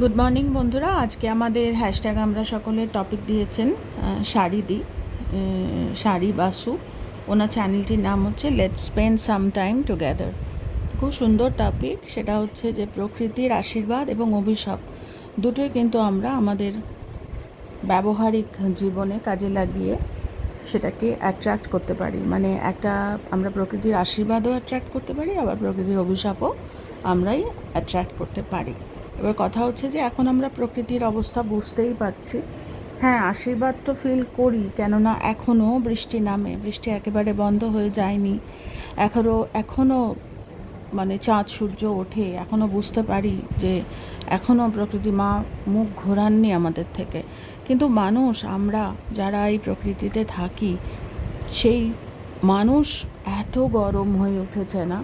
Good morning বন্ধুরা। আজকে আমাদের হ্যাশট্যাগ আমরা সকলের টপিক দিয়েছেন শাড়ি দি শাড়ি বাসু। ওনার চ্যানেলটির নাম হচ্ছে let's spend some time together খুব সুন্দর টপিক সেটা হচ্ছে যে প্রকৃতির আশীর্বাদ এবং অভিশাপ। দুটোই কিন্তু আমরা আমাদের ব্যবহারিক জীবনে কাজে লাগিয়ে সেটাকে অ্যাট্রাক্ট করতে পারি। মানে একটা আমরা প্রকৃতির আশীর্বাদও অ্যাট্রাক্ট করতে পারি, আবার প্রকৃতির অভিশাপও আমরাই অ্যাট্রাক্ট করতে পারি। এবার কথা হচ্ছে যে এখন আমরা প্রকৃতির অবস্থা বুঝতেই পাচ্ছি হ্যাঁ আশীর্বাদ তো ফিল করি, কেননা এখনও বৃষ্টি নামে। বৃষ্টি একেবারে বন্ধ হয়ে যায়নি। এখনও এখনও মানে চাঁদ, সূর্য ওঠে। এখনও বুঝতে পারি যে এখনও প্রকৃতি মা মুখ ঘোরাননি আমাদের থেকে। কিন্তু মানুষ, আমরা যারা এই প্রকৃতিতে থাকি, সেই মানুষ এত গরম হয়ে উঠেছে না?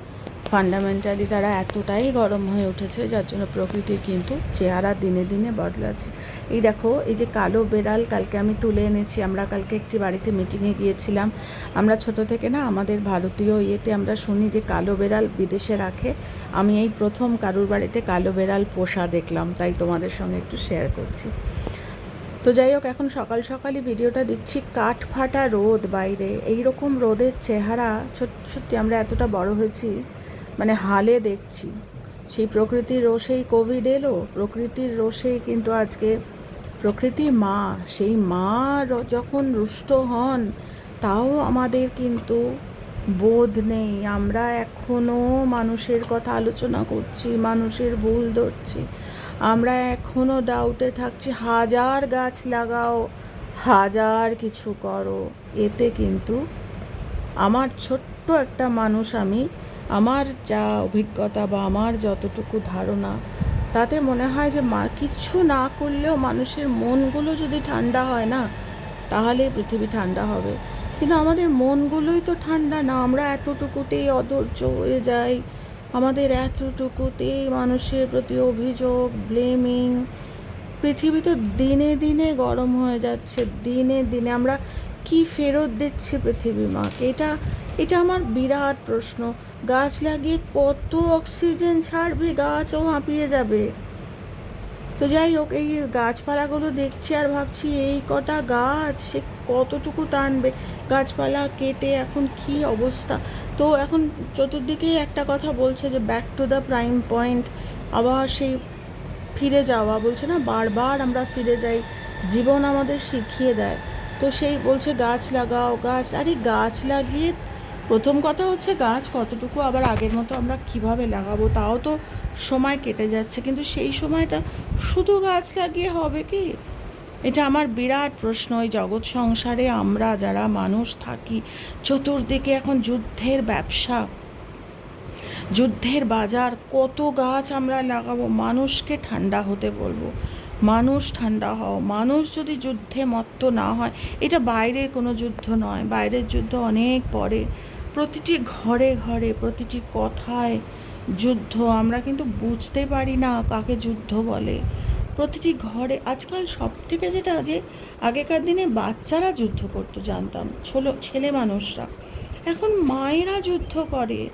ফান্ডামেন্টালি তারা এতটাই গরম হয়ে উঠেছে, যার জন্য প্রকৃতির কিন্তু চেহারা দিনে দিনে বদলাচ্ছে। এই দেখো, এই যে কালো বেড়াল কালকে আমি তুলে এনেছি। আমরা কালকে একটি বাড়িতে মিটিংয়ে গিয়েছিলাম। আমরা ছোট থেকে না, আমাদের ভারতীয় ইয়েতে আমরা শুনি যে কালো বেড়াল বিদেশে রাখে। আমি এই প্রথম কারুর বাড়িতে কালো বেড়াল পোষা দেখলাম, তাই তোমাদের সঙ্গে একটু শেয়ার করছি। তো যাই হোক, এখন সকাল সকালই ভিডিওটা দিচ্ছি কাঠ ফাটা রোদ বাইরে। এই রকম রোদের চেহারা সত- সত্যি আমরা এতটা বড় হয়েছি মানে হালে দেখছি। সেই প্রকৃতির রোষেই কোভিড এলো, প্রকৃতির রোষেই কিন্তু আজকে প্রকৃতি মা। সেই মা যখন রুষ্ট হন, তাও আমাদের কিন্তু বোধ নেই। আমরা এখনও মানুষের কথা আলোচনা করছি, মানুষের ভুল ধরছি। আমরা এখনও ডাউটে থাকছি, হাজার গাছ লাগাও, হাজার কিছু করো। এতে কিন্তু আমার ছোট্ট একটা মানুষ আমি আমার যা অভিজ্ঞতা বা আমার যতটুকু ধারণা, তাতে মনে হয় যে মা, কিছু না করলেও মানুষের মনগুলো যদি ঠান্ডা হয় না তাহলে পৃথিবী ঠান্ডা হবে। কিন্তু আমাদের মনগুলোই তো ঠান্ডা না, আমরা এতটুকুতেই অধৈর্য হয়ে যাই। আমাদের এতটুকুতেই মানুষের প্রতি অভিযোগ ব্লেমিং পৃথিবী তো দিনে দিনে গরম হয়ে যাচ্ছে, দিনে দিনে। আমরা কি ফেরত দিচ্ছি পৃথিবী মাকে এটা এটা আমার বিরাট প্রশ্ন। গাছ লাগিয়ে কত অক্সিজেন ছাড়বে, গাছও হাঁপিয়ে যাবে। তো যাই হোক, এই গাছপালাগুলো দেখছি আর ভাবছি এই কটা গাছ, সে কতটুকু টানবে? গাছপালা কেটে এখন কি অবস্থা? তো এখন চতুর্দিকে একটা কথা বলছে যে back to the prime point আবার সেই ফিরে যাওয়া বলছে না, বারবার আমরা ফিরে যাই, জীবন আমাদের শিখিয়ে দেয়। তো সেই বলছে, গাছ লাগাও, গাছ, আরে গাছ লাগিয়ে প্রথম কথা হচ্ছে গাছ কতটুকু আবার আগের মতো আমরা কীভাবে লাগাবো, তাও তো সময় কেটে যাচ্ছে। কিন্তু সেই সময়টা শুধু গাছ লাগিয়ে হবে কি? এটা আমার বিরাট প্রশ্ন এই জগৎ সংসারে আমরা যারা মানুষ থাকি, চতুর্দিকে এখন যুদ্ধের ব্যবসা। যুদ্ধের বাজার, কত গাছ আমরা লাগাবো, মানুষকে ঠান্ডা হতে বলব। মানুষ ঠান্ডা হও, মানুষ যদি যুদ্ধে মত্ত না হয়, এটা বাইরের কোনো যুদ্ধ নয়। বাইরের যুদ্ধ অনেক পরে। প্রতিটি ঘরে ঘরে, প্রতিটি কথায় যুদ্ধ, আমরা কিন্তু বুঝতে পারি না কাকে যুদ্ধ বলে। প্রতিটি ঘরে, আজকাল সব থেকে যেটা যে আগেকার দিনে বাচ্চারা যুদ্ধ করতো, জানতাম, ছোলো, ছেলে মানুষরা। এখন মায়েরা যুদ্ধ করে।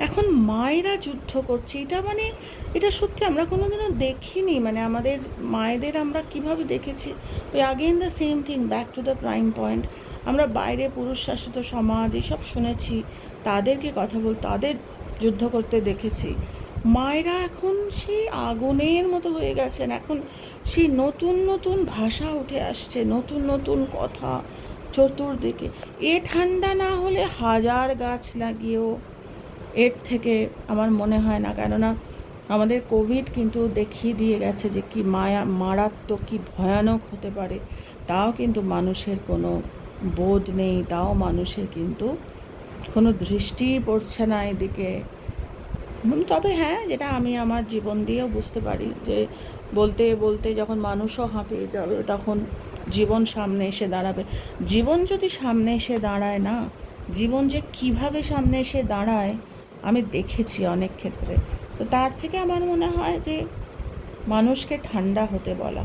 এখন মায়েরা যুদ্ধ করছে। এটা মানে এটা সত্যি আমরা কোনোদিনও দেখিনি। মানে আমাদের মায়েদের আমরা কীভাবে দেখেছি? ওই again the same thing back to the prime point আমরা বাইরে পুরুষ শাসিত সমাজ, এইসব শুনেছি, তাদেরকে কথা বল, তাদের যুদ্ধ করতে দেখেছি। মায়েরা এখন সেই আগুনের মতো হয়ে গেছেন, এখন সেই নতুন নতুন ভাষা উঠে আসছে, নতুন নতুন কথা চতুর্দিকে। এ ঠান্ডা না হলে হাজার গাছ লাগিয়েও, এর থেকে আমার মনে হয় না, কেননা আমাদের কোভিড কিন্তু দেখিয়ে দিয়ে গেছে যে কি মায়া, মারাত্মক, কি ভয়ানক হতে পারে, তাও কিন্তু মানুষের কোনো বোধ নেই, তাও মানুষের কিন্তু কোনো দৃষ্টি পড়ছে না এদিকে। তবে হ্যাঁ যেটা আমি আমার জীবন দিয়েও বুঝতে পারি যে বলতে বলতে যখন মানুষও হাঁপিয়ে যাবে, তখন জীবন সামনে এসে দাঁড়াবে। জীবন যদি সামনে এসে দাঁড়ায় না, জীবন যে কীভাবে সামনে এসে দাঁড়ায়, আমি দেখেছি অনেক ক্ষেত্রে। তো তার থেকে আমার মনে হয় যে মানুষকে ঠান্ডা হতে বলা।